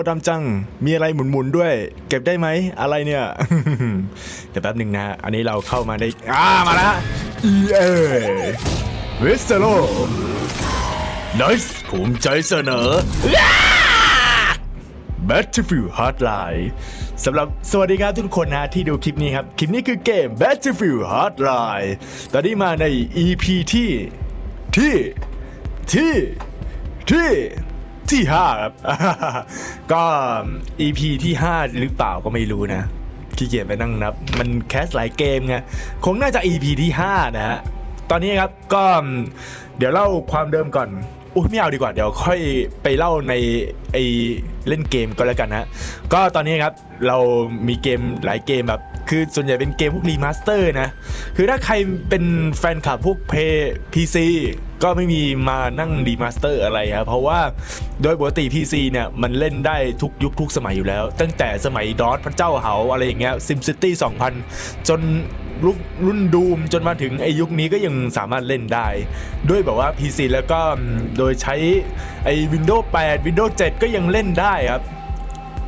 าดำจัง มีอะไรหมุนๆด้วย เก็บได้ไหม อะไรเนี่ย เดี๋ยวแป๊บหนึ่งนะ อันนี้เราเข้ามาในอ่ามาล้ว EA เวสเซโล Nice ภูมิใจเสนอ Battlefield Hardline สำหรับสวัสดีครับทุกคนนะที่ดูคลิปนี้ครับ คลิปนี้คือเกม Battlefield Hardline ตอนนี้มาใน EP ที่ที่ที่ที่ ที่ห้าครับก็ EP ที่ห้าหรือเปล่าก็ไม่รู้นะขี้เกียจไปนั่งนับ มันแคสหลายเกมไงคงน่าจะ EP ที่ห้านะฮะตอนนี้ครับก็เดี๋ยวเล่าความเดิมก่อน อุ้ยไม่เอาดีกว่าเดี๋ยวค่อยไปเล่าในไอเล่นเกมก็แล้วกันนะก็ตอนนี้ครับเรามีเกมหลายเกมแบบคือส่วนใหญ่เป็นเกมพวกรีมาสเตอร์นะ คือถ้าใครเป็นแฟนคลับพวกเพย์พีซีก็ไม่มีมานั่งรีมาสเตอร์อะไรครับเพราะว่าโดยปกติ PC เนี่ย มันเล่นได้ทุกยุคทุกสมัยอยู่แล้ว ตั้งแต่สมัยดอสพระเจ้าเหาอะไรอย่างเงี้ยซิมซิตี้2000 จน รุ่นรุ่นดูมจนมาถึงไอยุคนี้ก็ยังสามารถเล่นได้ ด้วยแบบว่า PC แล้วก็โดยใช้ไอ Windows 8 Windows 7 ก็ยังเล่นได้ครับ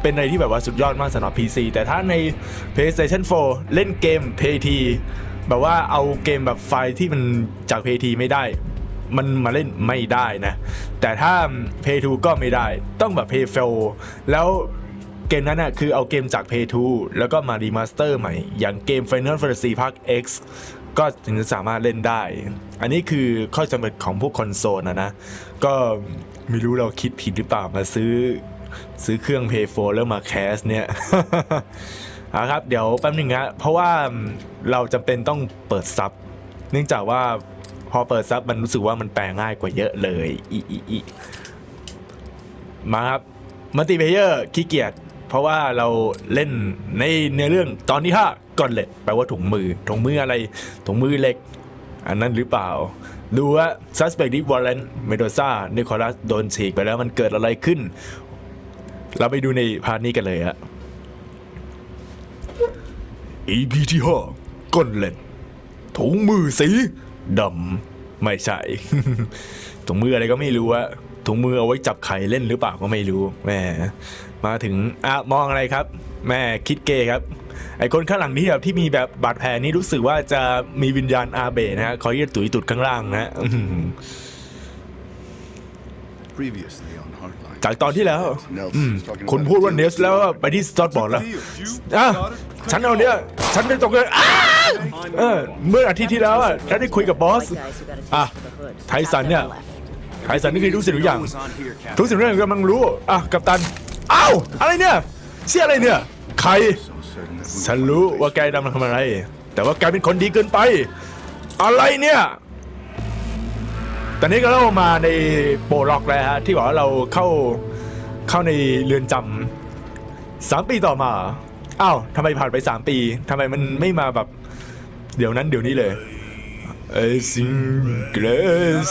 เป็นอะไรที่แบบว่าสุดยอดมากสำหรับ PC แต่ถ้าใน PlayStation 4 เล่นเกม PT แบบว่าเอาเกมแบบไฟล์ที่มันจาก PT ไม่ได้ มันมาเล่นไม่ได้นะ แต่ถ้า Play 2ก็ไม่ได้ ต้องแบบ Play 4แล้ว เกมนั้นน่ะคือเอาเกมจาก Play 2แล้วก็มารีมาสเตอร์ใหม่ อย่างเกม Final Fantasy Park X ก็ถึงจะสามารถเล่นได้ อันนี้คือข้อจำเป็นของพวกคอนโซลนะนะ ก็ไม่รู้เราคิดผิดหรือเปล่ามาซื้อ ซื้อเครื่อง Play 4แล้วมาแคสเนี่ยเอาครับ เดี๋ยวแป๊บนึงฮะเพราะว่าเราจำเป็นต้องเปิดซับ เนื่องจากว่าพอเปิดซับมันรู้สึกว่ามันแปลง่ายกว่าเยอะเลยอีอีอีมาครับมัลติเพเยอร์ขี้เกียจ เพราะว่าเราเล่นในเนื้อเรื่องตอนที่ห้าก่อนเลยแปลว่าถุงมือถุงมืออะไรถุงมือเหล็ก อันนั้นหรือเปล่า ดูว่า suspect ที่วอลเลนเมโดซ่านิโคลัสโดนฉีกไปแล้วมันเกิดอะไรขึ้น เราไปดูในพาร์ทนี้กันเลยฮะ EP ที่ห้าก้อนเล็ดถุงมือสีดำไม่ใช่ถุงมืออะไรก็ไม่รู้อะถุงมือเอาไว้จับไข่เล่นหรือเปล่าก็ไม่รู้แหม่ มาถึงอะมองอะไรครับ แม่คิดเกย์ครับ ไอคนข้างหลังนี่แบบที่มีแบบบาดแผลนี่รู้สึกว่าจะมีวิญญาณอาเบะนะฮะคอยยืดตุยตุดข้างล่างนะฮะอื้อหือ Previously on Hardline. จากตอนที่แล้วอืมคุณพูดว่าเนสแล้วไปที่สตอตบอกแล้วอะฉันเอาเนี่ย ฉันได้ตกเลยอ้าเออเมื่ออาทิตย์ที่แล้วอะฉันได้คุยกับบอส อะ ไทสันเนี่ย ไทสันนี่คือรู้สิ่งทุกอย่าง ทุกสิ่งทุกอย่างกำลังรู้ อะ กัปตัน อ้าวอะไรเนี่ยเชี่ยอะไรเนี่ย ใคร ฉันรู้ว่าแกดำทำอะไร แต่ว่าแกเป็นคนดีเกินไป อะไรเนี่ย ตอนนี้ก็เรามาในโปรล็อกแล้วฮะที่บอกว่าเราเข้าเข้าในเรือนจำสามปีต่อมาอ้าวทำไมผ่านไปสามปีทำไมมันไม่มาแบบ เดี๋ยวนั้นเดี๋ยวนี้เลยเอซิงเกรส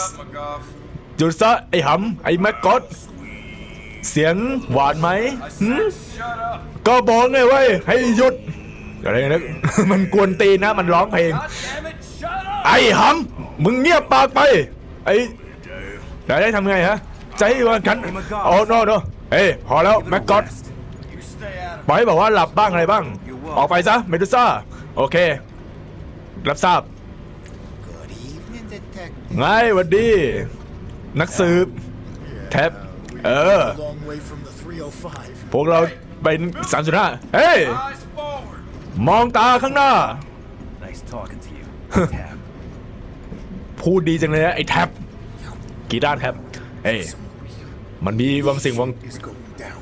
หยุดซะไอหำไอแม็กกอต เสียงหวานไหมหืมก็บอกไงเว้ยให้หยุดอะไรนะมันกวนตีนนะ มันร้องเพลง ไอ้หำมึงเงียบปากไป ไอ้ได้ได้ทำไงฮะใจว่ากันโอ้โนโนเอ้ยพอแล้วแม็กกอตปล่อยให้บอกว่าหลับบ้างอะไรบ้าง ออกไปซะเมดูซ่า โอเค รับทราบ Good evening, detective. ไงหวันดี นักสืบแท็บ เออ A long way from the 305. พวกเราเป็นสามจุดห้าเฮ้ย มองตาข้างหน้า Nice talking to you. Tab. พูดดีจังเลยนะไอ้แท็บกีตาร์แท็บเอ้ย มันมีบางสิ่งบาง Is going down.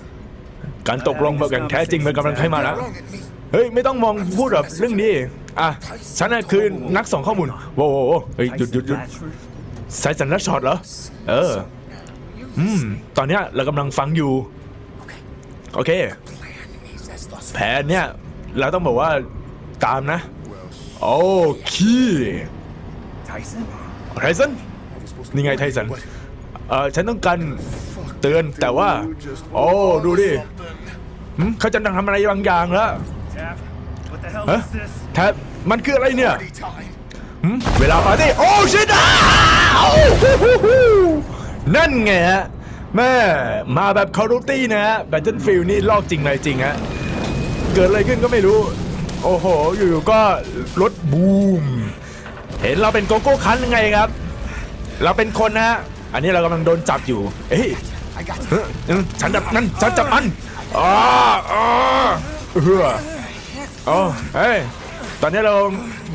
การตกลงแบบอย่างแท้จริงมันกำลังใกล้มาแล้ว Wrong at me. เฮ้ย ไม่ต้องมองพูดแบบเรื่องนี้ อะ ฉันน่ะคือนักส่งข้อมูล โว้โหเฮ้ยหยุดหยุดหยุด Latchford? สายสัญญาณช็อตเหรอ เออ อืม ตอนเนี้ยเรากำลังฟังอยู่ โอเค Is as thus แผนเนี่ย เราต้องบอกว่าตามนะ โอเค Tyson? ไทสัน นี่ไงไทสัน เออฉันต้องการเตือนแต่ว่า โอ้ ดูดิหึเขาจะทำอะไรบางอย่างแล้ว Tab? What the hell ฮะ is this? แท็บมันคืออะไรเนี่ย party time. หึเวลาปาร์ตี้โอ้ชิดอ้าว นั่นไงฮะแม่มาแบบคาร์ตี้นะฮะแบทเทิลฟิลนี่ลอกจริงในจริงฮะเกิดอะไรขึ้นก็ไม่รู้ โอ้โห อยู่ๆก็รถบูม เห็นเราเป็นโกโก้คันยังไงครับ เราเป็นคนนะฮะอันนี้เรากำลังโดนจับอยู่ เฮ้ย I got เฮ้ยเฮ้ยฉันจับนั่นฉันจับมันอ๋ออ๋อเออโอ้เฮ้ยตอนนี้เรา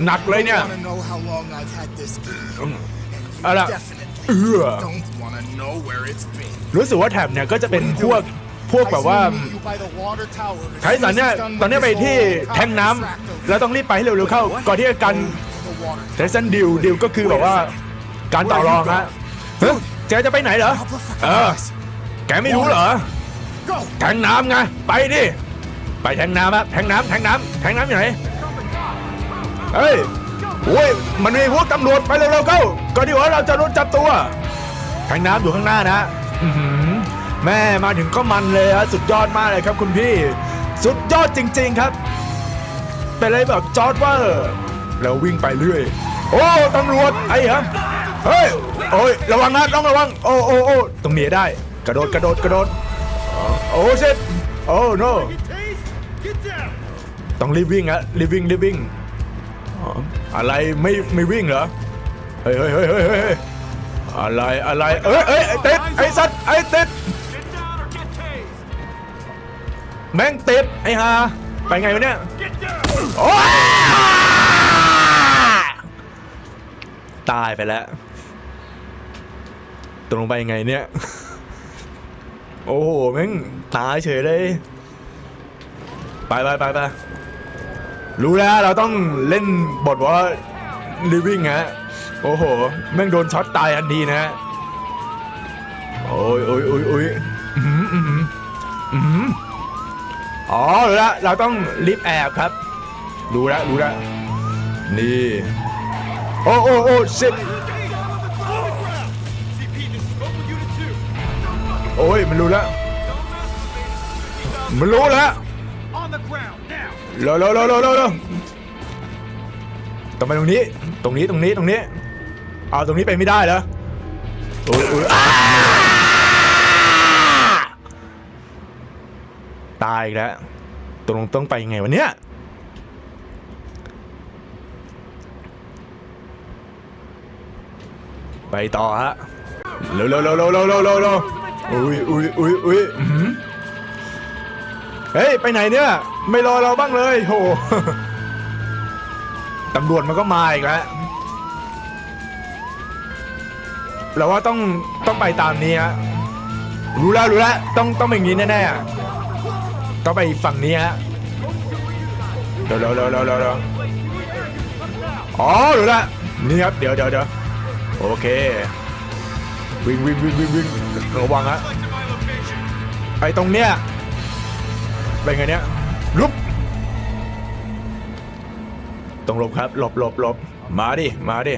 หนักเลยเนี่ย wanna know how long I've had this key. เอาล่ะ Definitely เออรู้สึกว่าแถบเนี่ยก็จะเป็นพวกพวกแบบว่าไทสันเนี่ยตอนนี้ไปที่แทงน้ำแล้วต้องรีบไปให้เร็วๆเข้า ก่อนที่จะกันไทสันดิวดิวก็คือแบบว่า การต่อรองฮะเฮ้ยแกจะไปไหนเหรอเออแกไม่รู้เหรอแทงน้ำไงไปดิไปแทงน้ำครับแทงน้ำแทงน้ำแทงน้ำอยู่ไหนเฮ้ย โอ้ย มันมีพวกตำรวจไปเร็วๆเข้าก่อนที่ว่าเราจะโดนจับตัวแทงน้ำอยู่ข้างหน้านะอื้อหือแม่มาถึงก็มันเลยฮะสุดยอดมากเลยครับคุณพี่ สุดยอดจริง ๆครับ เป็นอะไรแบบจอร์ดเว่าแล้ววิ่งไปเรื่อย โอ้ตำรวจไอ้เหรอเฮ้ยโอ้ยระวังนะต้องระวัง โอ้โอ้โอ้ตรงนี้ได้ กระโดดกระโดดกระโดดโอ้เช็ดโอ้ no ต้องรีบวิ่งอะรีบวิ่งรีบวิ่งอ๋อ อะไรไม่ไม่วิ่งเหรอเฮ้ยเฮ้ยเฮ้ยเฮ้ยเฮ้ยอะไรอะไรเอ้ยเอ้ยไอ้ติดไอ้สัตว์ไอ้ติดแม่งติดไอ้ฮาไปไงวะเนี่ยโอ้ยตายไปแล้วตรงไปยังไงเนี่ย โอ้โหแม่งตายเฉยเลย ไปไปไปไป รู้แล้วเราต้องเล่นบทว่า living ฮะโอ้โห แม่งโดนช็อตตายทันทีนะฮะโอ้ยโอ้ยโอ้ยโอ้ยอื้อหืออื้อหืออื้อหืออ๋อแล้วเราต้องรีบแอบครับ รู้แล้วรู้แล้วนี่ โอ้โอ้โอ้ชิตโอ้ยมันรู้แล้วมันรู้แล้ว เร็วเร็วเร็วเร็วเร็วเร็วต้องไปตรงนี้ ตรงนี้ ตรงนี้ ตรงนี้ เอาตรงนี้ไปไม่ได้เหรอโอ้ยโอ้ยอ้าตายอีกแล้วตรงต้องไปยังไงวะเนี่ย ไปต่อฮะ เร็วเร็วเร็วเร็วเร็วเร็วเร็วเร็วอุ้ยอุ้ยอุ้ยอุ้ยเฮ้ย ไปไหนเนี่ย ไม่รอเราบ้างเลยโหตำรวจมันก็มาอีกแล้วเราว่าต้องต้องไปตามนี้ฮะรู้แล้วรู้แล้วต้องต้องเป็นอย่างนี้แน่ๆอะต้องไปฝั่งนี้ฮะเดี๋ยวเดี๋ยวเดี๋ยวเดี๋ยวเดี๋ยวอ๋อรู้แล้วนี่ครับเดี๋ยวเดี๋ยวเดี๋ยวโอเควิ่งวิ่งวิ่งวิ่งวิ่งระวังฮะไอตรงเนี้ยเป็นไงเนี่ย ลุบต้องหลบครับ หลบหลบหลบมาดิ มาดิ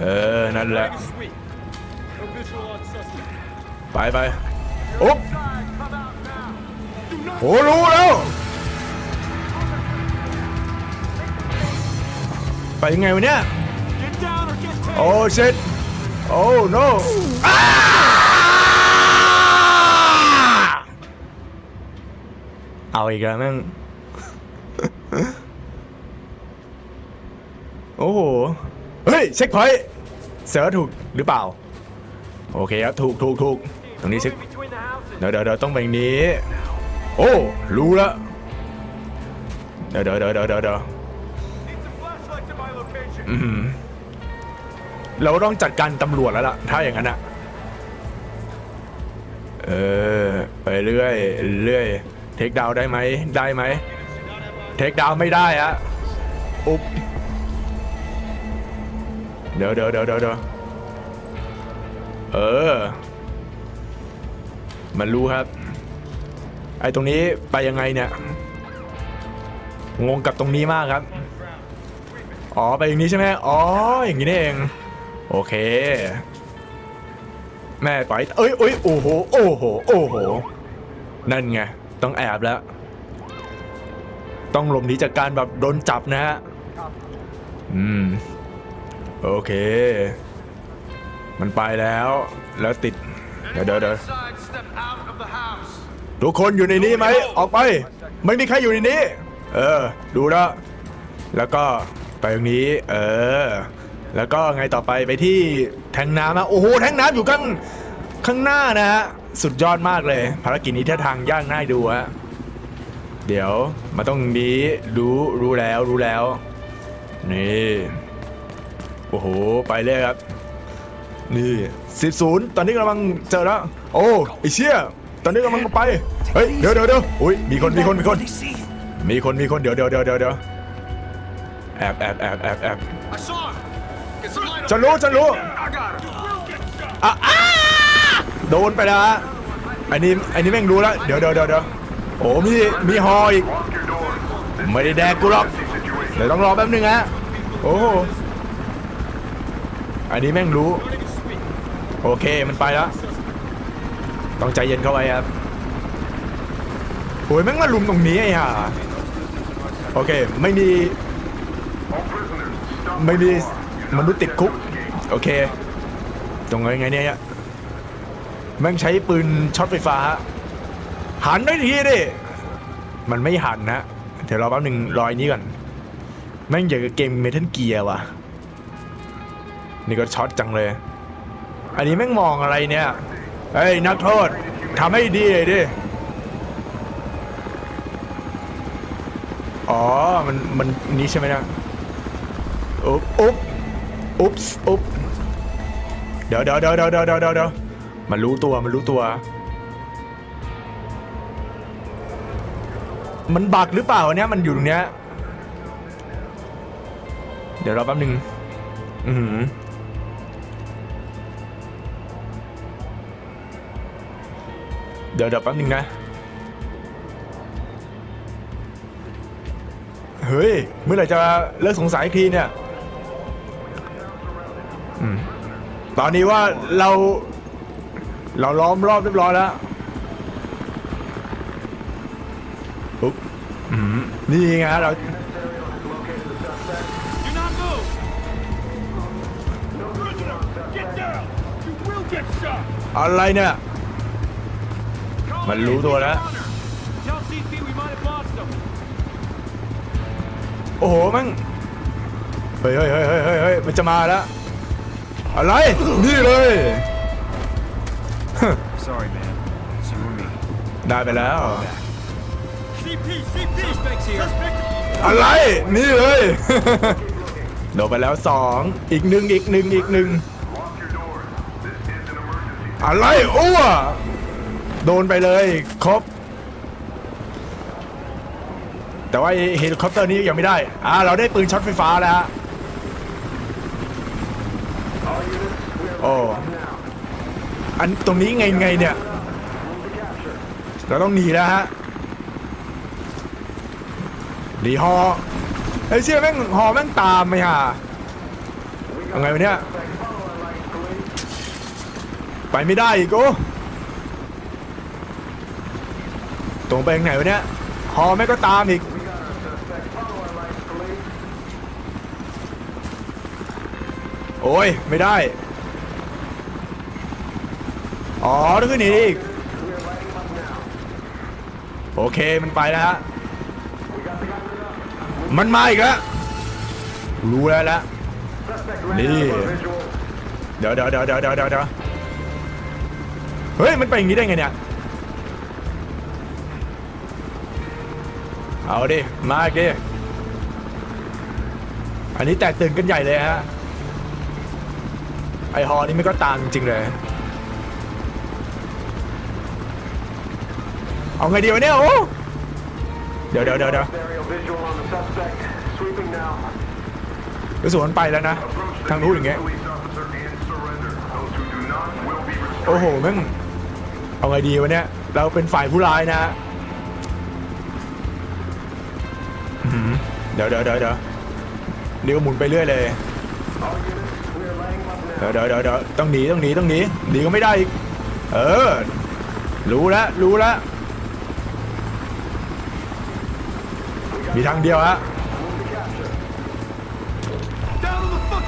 เออ นั่นแหละ ไปไปโอ๊บโอ้รู้แล้ว ไปยังไงวะเนี่ย โอ้เช็ดโอ้ no อ้า เอาอีกแล้วแม่ง โอ้โห เฮ้ย เช็คพอยต์เสือถูกหรือเปล่า โอเคครับ ถูกถูกถูกตรงนี้เช็คเดี๋ยวเดี๋ยวเดี๋ยวต้องไปอย่างนี้ โอ้ รู้แล้วเดี๋ยวเดี๋ยวเดี๋ยวเดี๋ยวเดี๋ยวเดี๋ยวอืมเราต้องจัดการตำรวจแล้วล่ะ ถ้าอย่างนั้นอะเออ ไปเรื่อยเรื่อย เทคดาวได้ไหมได้ไหมเทคดาวไม่ได้อะอุ๊บเดี๋ยวเดี๋ยวเดี๋ยวเดี๋ยวเดี๋ยวเออ มันรู้ครับ ไอ้ตรงนี้ไปยังไงเนี่ย งงกับตรงนี้มากครับ อ๋อไปอย่างนี้ใช่ไหมอ๋ออย่างนี้นี่เอง โอเค แม่ปล่อยเอ้ยเอ้ยโอ้โห โอ้โห โอ้โห นั่นไง ต้องแอบแล้ว ต้องหลบหนีจากการแบบโดนจับนะฮะ อืม โอเค มันไปแล้ว แล้วติด เดี๋ยวเดี๋ยวเดี๋ยวทุกคนอยู่ในนี้ไหม ออกไป ไม่มีใครอยู่ในนี้ เออ ดูแล้ว แล้วก็ไปตรงนี้ เออ แล้วก็ไงต่อไปไปที่แทงน้ำนะโอ้โห แทงน้ำอยู่ข้างข้างหน้านะฮะ สุดยอดมากเลย ภารกิจนี้ท่าทางยากง่ายดูฮะเดี๋ยวมาต้องนี้รู้รู้แล้วรู้แล้ว นี่โอ้โหไปเลยครับ นี่สิบศูนย์ตอนนี้กำลังเจอแล้ว โอ้ไอเชี่ยตอนนี้กำลังไปเฮ้ยเดี๋ยวเดี๋ยวเดี๋ยวอุ้ยมีคนมีคนมีคน มีคนมีคนเดี๋ยวเดี๋ยวเดี๋ยวเดี๋ยวเดี๋ยวแอบแอบแอบแอบแอบ I saw him. Get some light ฉั on นรู้ฉันรู้ I got him. You will get shot. อะอ้า โดนไปแล้วฮะอันนี้อันนี้แม่งรู้แล้ว เดี๋ยวเดี๋ยวเดี๋ยวเดี๋ยวโอ้มีมีฮออีก ไม่ได้แดกกูหรอก เดี๋ยวต้องรอแป๊บนึงฮะ โอ้โห อันนี้แม่งรู้ โอเคมันไปแล้ว ต้องใจเย็นเข้าไว้ครับโอ้ยแม่งมาลุมตรงนี้ไอ้ห่าโอเค ไม่มี ไม่มีมนุษย์ติดคุก โอเค ตรงไงไงเนี่ย แม่งใช้ปืนช็อตไฟฟ้า หันได้ทีดิ มันไม่หันนะ เดี๋ยวรอแป๊บหนึ่งรอยนี้ก่อน แม่งอย่างกับเกมเมทัลเกียร์ว่ะ นี่ก็ช็อตจังเลย อันนี้แม่งมองอะไรเนี่ย เฮ้ย นักโทษทำให้ดีเลยดิ อ๋อ มัน มันนี้ใช่ไหมนะอุ๊บอุ๊บอุ๊บอุ๊บเดี๋ยวเดี๋ยวเดี๋ยวเดี๋ยวเดี๋ยวเดี๋ยว มันรู้ตัวมันรู้ตัว มันบักหรือเปล่าเนี่ยมันอยู่ตรงเนี้ย เดี๋ยวรอแป๊บหนึง อือหือเดี๋ยวเดี๋ยวแป๊บหนึงนะ เฮ้ย เมื่อไหร่จะเลิกสงสัยทีเนี่ยอืมตอนนี้ว่าเรา เราล้อมรอบเรียบร้อยแล้วปุ๊บอืมนี่ไงฮะเราอะไรเนี่ย มันรู้ตัวแล้ว โอ้โหแมันเฮ้ยเฮ้ยเฮ้ยเฮ้ยเฮ้ยเฮ้ยมันจะมาแล้ว อะไร นี่เลย Sorry, man. It's you or me. ได้ไปแล้ว CP, CP. Suspects here. Suspect. อะไร นี่เลย โดนไปแล้วสองอีกหนึ่งอีกหนึ่งอีกหนึ่งอะไรอ้วโดนไปเลยครบ แต่ว่าไอ้เฮลิคอปเตอร์นี้ยังไม่ได้ อ่า เราได้ปืนช็อตไฟฟ้าแล้วฮะโอ้ อันตรงนี้ไงไงเนี่ยเราต้องหนีแล้วฮะหนีฮอไอ้เชี่ยแม่งฮอแม่งตามไหมฮะยังไงวะเนี่ยไปไม่ได้อีกโอ้ตรงไปทางไหนวะเนี่ยฮอแม่งก็ตามอีกโอ้ยไม่ได้ อ๋อต้องขึ้นหนีอีก โอเคมันไปแล้วฮะ มันมาอีกแล้วรู้แล้วละนี่ เดี๋ยวเดี๋ยวเดี๋ยวเดี๋ยวเดี๋ยวเดี๋ยวเฮ้ย มันไปอย่างนี้ได้ไงเนี่ย เอาดิ มาอีกดิ อันนี้แตกตื่นกันใหญ่เลยฮะ ไอฮอนี่มันก็ตามจริงเลย เอาไงดีวะเนี่ยโอ้เดี๋ยวเดี๋ยวเดี๋ยวเดี๋ยว Aerial visual on the suspect. Sweeping now. รู้สึกมันไปแล้วนะ ทางนู้นอย่างเงี้ย Police officer and surrender. Those who do not will be restrained. โอ้โหแม่งเอาไงดีวะเนี่ย เราเป็นฝ่ายผู้ร้ายนะอื้อหือเดี๋ยวเดี๋ยวเดี๋ยวเดี๋ยวนี่ก็หมุนไปเรื่อยเลยเดี๋ยวเดี๋ยวเดี๋ยวเดี๋ยวต้องหนีต้องหนีต้องหนีหนีก็ไม่ได้อีก เออ รู้แล้วรู้แล้ว มีทางเดียวฮะ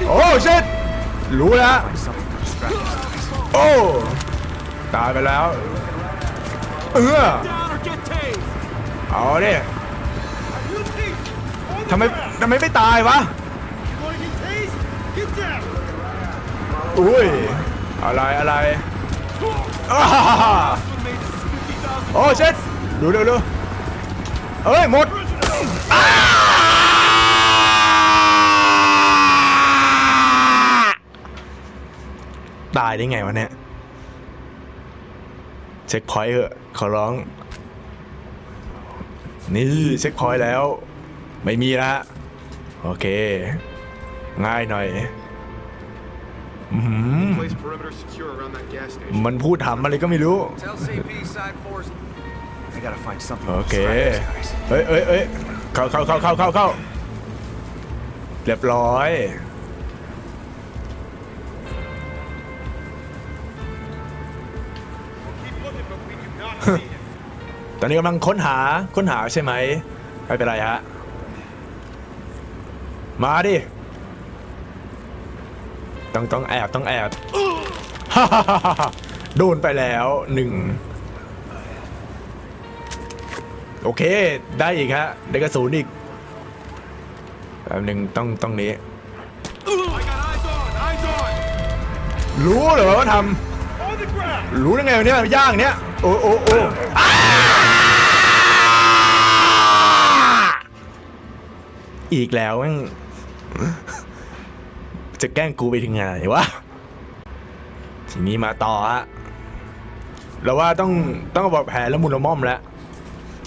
โอ้ชิดรู้แล้วโอ้ตายไปแล้วเออเอาดิทำไมทำไมไม่ตายวะอุ้ยอะไรอะไรโอ้เช็ดดูเร็วเอ้ยหมด ตายได้ไงวะเนี่ย เช็คพอยต์เหอะ ขอร้อง นี่เช็คพอยต์แล้ว ไม่มีละ โอเค ง่ายหน่อยอื้อหือ Place perimeter secure around that gas station. มันพูดถามอะไรก็ไม่รู้ Tell CP side force. I gotta find something. โอเค เอ้ยเอ้ยเอ้ย เข้าเข้าเข้าเข้าเข้าเข้าเรียบร้อย Keep looking, but we do not see him. ตอนนี้กำลังค้นหาค้นหาใช่ไหมไม่เป็นไรฮะ มาดิ ต้องต้องแอบต้องแอบฮ่าฮ่าฮ่าฮ่าโดนไปแล้วหนึ่ง โอเค ได้อีกฮะได้กระสุนอีกแป๊บหนึ่งต้องต้องนี้ รู้เหรอว่าทำรู้ได้ไงวะเนี่ยย่างเนี้ยโอ้โอ้โอ้อีกแล้วแม่งจะแกล้งกูไปถึงไหนวะทีนี้มาต่อฮะเราว่าต้องต้องบอกแผนแล้วมุนละม่อมแล้ว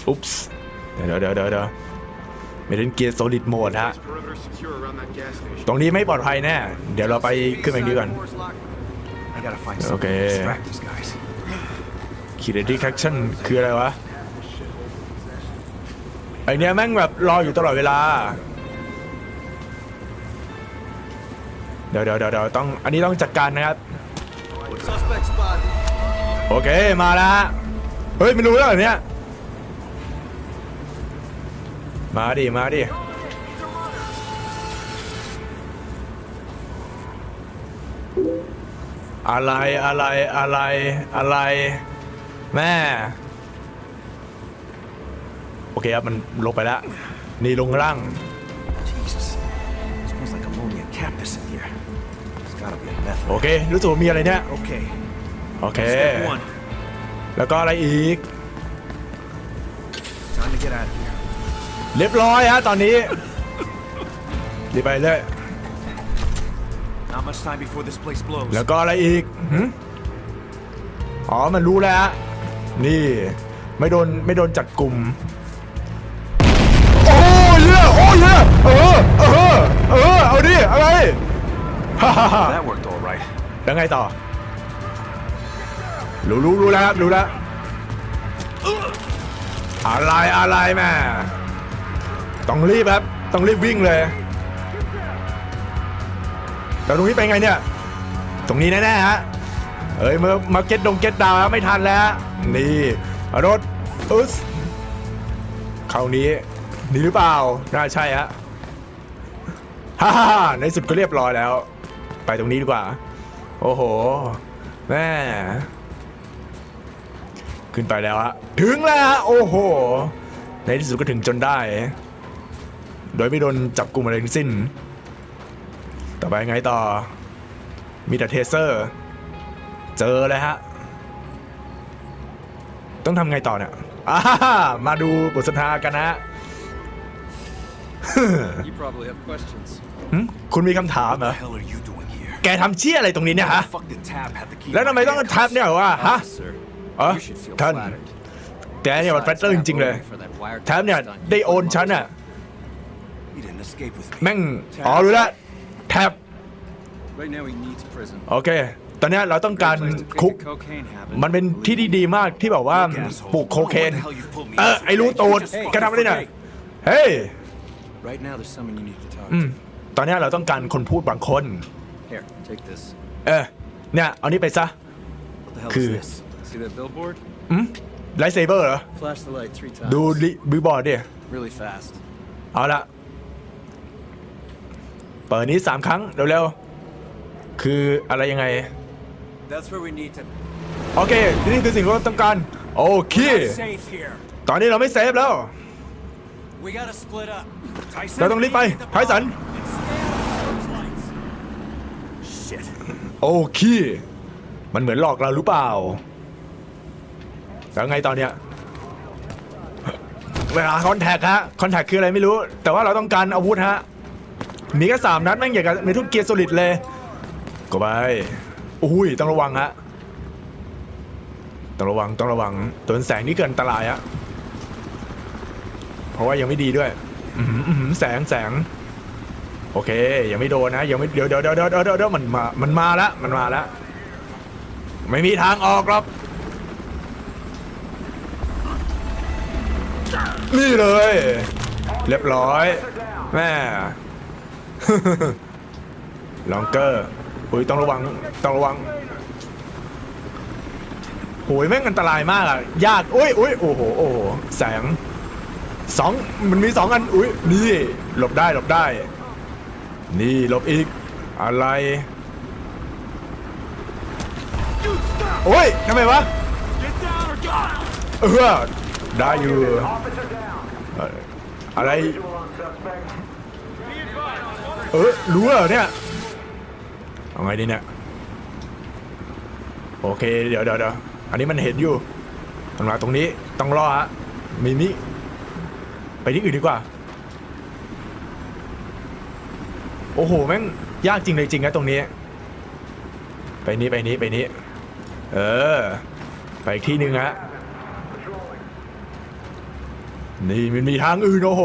อุ๊ปส์เดี๋ยวเดี๋ยวเดี๋ยวเดี๋ยวไม่เล่นเกียร์โซลิดโหมดฮะ Place perimeter secure around that gas station. ตรงนี้ไม่ปลอดภัยแน่ เดี๋ยวเราไปขึ้นไปนี้ก่อน Side force lock. I gotta find something something Okay. to to distract distract these guys. คีเดดี้แคชั่นคืออะไรวะ ไอเนี้ยแม่งแบบรออยู่ตลอดเวลา เดี๋ยวเดี๋ยวเดี๋ยวต้อง อันนี้ต้องจัดการนะครับ โอเค มาแล้วฮะเฮ้ย ไม่รู้แล้วเหรอเนี่ย มาดิ มาดิ อะไรอะไรอะไรอะไร แม่ โอเคครับ มันลงไปแล้ว นี่ลงล่าง Jesus. Smells like ammonia and cactus in here. There's gotta be a method. โอเค รู้สึกว่ามีอะไรเนี่ย Okay. โอเค Step one. แล้วก็อะไรอีก Time to get out of here. เรียบร้อยฮะตอนนี้รีบไปเลย Not much time before this place blows. แล้วก็อะไรอีกหึอ๋อ มันรู้แล้วฮะนี่ ไม่โดน ไม่โดนจับกลุ่ม โอ้ยเยอะโอ้ยเยอะเออ เออ เออ เอาดิ อะไร ฮ่าฮ่าฮ่า That worked all right. แล้วไงต่อ รู้รู้รู้แล้วครับรู้แล้ว อะไรอะไรแม่ ต้องรีบครับ ต้องรีบวิ่งเลยแล้วตรงนี้เป็นไงเนี่ย ตรงนี้แน่ๆฮะ เอ้ยมามาเก็ตดงเก็ตดาวน์ไม่ทันแล้ว นี่รถอึสเข้านี้นี่หรือเปล่า น่าใช่ฮะ ฮ่าในสุดก็เรียบร้อยแล้ว ไปตรงนี้ดีกว่า โอ้โห แม่ ขึ้นไปแล้วฮะ ถึงแล้ว โอ้โห ในที่สุดก็ถึงจนได้ โดยไม่โดนจับกลุ่มอะไรทั้งสิ้น ต่อไปไงต่อ มีแต่เทเซอร์ เจอเลยฮะ ต้องทำไงต่อเนี่ยอ่ามาดูบทสนทนากันนะฮะ You probably have questions. หึคุณมีคำถามเหรอ What the hell are you doing here? แกทำเชี่ยอะไรตรงนี้เนี่ยฮะ Fuck the tab had the key. แล้วทำไมต้องทับเนี่ยว่าฮะ Officer, อ๋อ you should feel ท่าน flattered. แกเนี่ยมันแฟตเตอร์จริงๆเลยแถมเนี่ยได้โอนฉันอะ You didn't escape with me. แม่ง อ๋อ รู้แล้วแท็บ Right now he needs prison. โอเค ตอนเนี้ยเราต้องการคุก cocaine habit. มันเป็นที่ที่ดีมากที่แบบว่าปลูกโคเคน เออ ไอ้รู้ตูดแกทำอะไรเนี่ยเฮ้ย Right now there's someone you need to talk อืม to. ตอนเนี้ยเราต้องการคนพูดบางคน Here, take this. เออ เนี่ย เอานี่ไปซะ What the hell Cool. is this? See that billboard? อืมไลท์เซเบอร์เหรอ Flash the light three times. ดูบิลบอร์ดดิ Really fast. เอาละ เปิดนี้สามครั้งเร็วๆ คืออะไรยังไง That's where we need to. โอเค นี่คือสิ่งที่เราต้องการ โอเค We're not safe here. ตอนนี้เราไม่เซฟแล้ว We gotta split up. Tyson, เราต้องรีบไป meet at the ไทสัน bottom and stay out of those lights. Shit. โอเค มันเหมือนหลอกเราหรือเปล่า แล้วไงตอนเนี้ย เวลาคอนแทคฮะ คอนแทคคืออะไรไม่รู้ แต่ว่าเราต้องการอาวุธฮะ มีแค่สามนัดแม่งอย่างกับในทุกเกียร์โซลิดเลย ก็ไปอุ้ยต้องระวังฮะต้องระวังต้องระวังโดนแสงนี่เกินอันตรายฮะเพราะว่ายังไม่ดีด้วยอือหืออื้อหือแสงแสง โอเค ยังไม่โดนนะยังไม่เดี๋ยวเดี๋ยวเดี๋ยวเดี๋ยวเดี๋ยวเดี๋ยวมันมามันมาแล้วมันมาแล้วไม่มีทางออกหรอกนี่เลย เรียบร้อยแม่ ลองเกอร์อุ้ยต้องระวังต้องระวังโหยแม่งอันตรายมากอะ ยากอุ้ยอุ้ยโอ้โหโอ้โหแสงสองมันมีสองอันอุ้ยนี่หลบได้หลบได้ นี่หลบอีก อะไรโอ้ยทำไมวะเออได้อยู่อะไร เออรู้เหรอเนี่ยเอาไงดีเนี่ยโอเคเดี๋ยวเดี๋ยวเดี๋ยวอันนี้มันเห็นอยู่มันมาตรงนี้ต้องรอฮะมีมิไปที่อื่นดีกว่า โอ้โหแม่งยากจริงเลยจริงนะตรงนี้ ไปนี้ไปนี้ไปนี้ เออ ไปอีกที่หนึ่งฮะนี่มันมีทางอื่นโอ้โห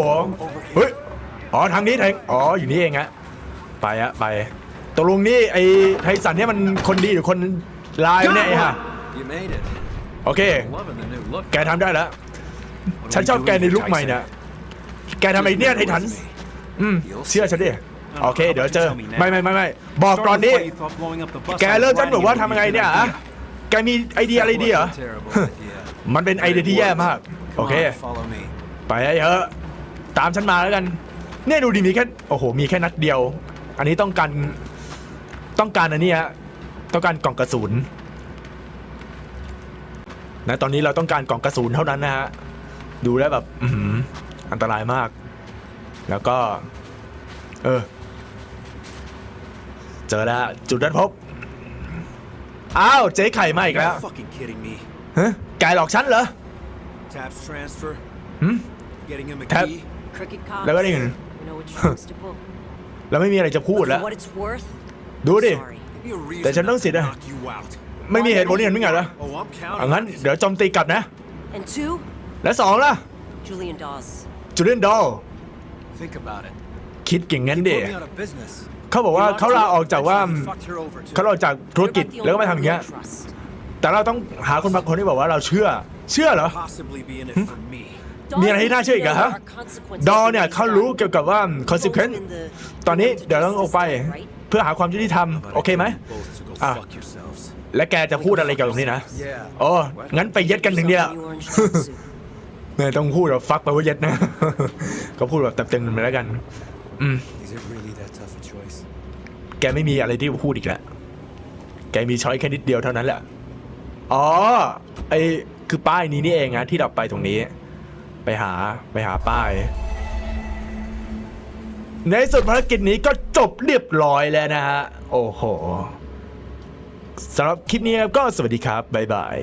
เฮ้ย อ๋อทางนี้ทางอ๋ออยู่นี่เองฮะไปฮะไปตกลงนี่ไอ้ไทสันเนี่ยมันคนดีหรือคนร้ายวะเนี่ยไอ้ฮะ You made it. โอเค Loving the new look. แกทำได้แล้ว ฉันชอบแกในลุคใหม่เนี่ย แกทำไอ้เนี่ยไททันอืม เชื่อฉันดิ โอเค เดี๋ยวเจอ ไม่ไม่ไม่ไม่บอกก่อนดิ แกเริ่มฉันบอกว่าทำยังไงเนี่ยอะแกมีไอเดียอะไรดีเหรอมันเป็นไอเดียที่แย่มาก โอเค Follow me. ไปให้เถอะ ตามฉันมาแล้วกัน เนี่ยดูดิมีแค่โอ้โหมีแค่นัดเดียว อันนี้ต้องการต้องการอันนี้ฮะต้องการกล่องกระสุนนะตอนนี้เราต้องการกล่องกระสุนเท่านั้นนะฮะดูแล้วแบบอือหืออันตรายมาก แล้วก็ เออ เจอแล้วจุดนัดพบอ้าวเจ๊ไข่มาอีกแล้ว You're fucking kidding me. ฮะแกหลอกฉันเหรอ Taps transfer. หึ Getting him a Tap- key. Crooked cops. แล้วก็นี่ไง You know which strings to pull. แล้วไม่มีอะไรจะพูด But แล้ว for what it's worth, ดูดิ sorry. Give me a reason Tại sao nó not to xịt à? knock you out. ไม่มีเหตุผลที่เห็นไม่ไงเหรอ Oh, I'm เอา counting งั้น on this. เดี๋ยวโจมตีกลับนะ And two, และสองล่ะ Julian Dawes. จูเลียนดอล Think about it. คิดเก่งงั้น He เด put me out of business. เขาบอกว่า He locked เขา her ลา up ออกจากว่า eventually. He fucked her over, too. เขาลาออกจากธุร You're กิจ about the แล้วก็ only มาทำ one อย่างเงี้ย I trust. แต่เราต้องหาคนบางคนที่บอกว่าเราเชื่อ เชื่อเหรอ Possibly be in it for me. มีอะไรที่น่าเชื่ออีกเหรอฮะดอเนี่ยเขารู้เกี่ยวกับว่า consequence ตอนนี้เดี๋ยวต้องออกไปเพื่อหาความยุติธรรมโอเคไหม Both to go Ah. fuck yourselves. และแกจะพูดอะไรเกี่ยวกับตรงนี้นะ Yeah. โอ้งั้นไปเย็ดกันถึงเนี่ยเนี่ยต้องพูดแบบฟักไปว่าเย็ดนะ ก็พูดแบบเต็มๆไปแล้วกัน อืม Is it really that tough a choice? แกไม่มีอะไรที่พูดอีกแล้วแกมีช้อยแค่นิดเดียวเท่านั้นแหละ อ๋อ ไอคือป้ายนี้นี่เองนะที่เราไปตรงนี้ ไปหาไปหาป้าย ในสุดภารกิจนี้ก็จบเรียบร้อยแล้วนะฮะ โอ้โหสำหรับคลิปนี้ก็สวัสดีครับ บ๊ายบาย